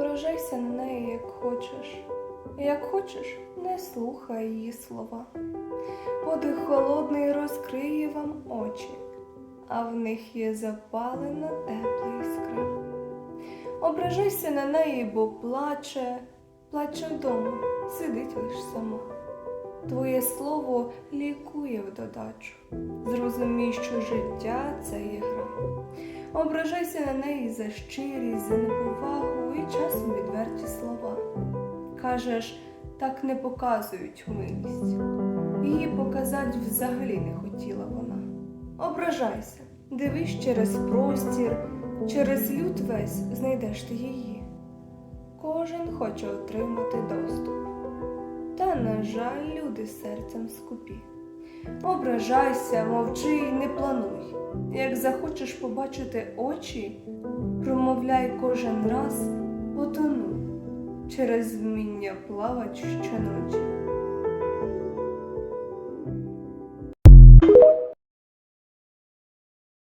Ображайся на неї, як хочеш. Як хочеш, не слухай її слова. Подих холодний розкриє вам очі, а в них є запалена тепла іскра. Ображайся на неї, бо плаче, плаче вдома, сидить лиш сама. Твоє слово лікує в додачу. Зрозумій, що життя це є гра. Ображайся на неї за щирість, за неповагу і часом відверті слова. Кажеш, так не показують милість. Її показати взагалі не хотіла вона. Ображайся, дивись через простір, через люд весь знайдеш ти її. Кожен хоче отримати доступ. Та, на жаль, люди серцем скупі. Ображайся, мовчи і не плануй. Як захочеш побачити очі, промовляй кожен раз через вміння плавати щоночі.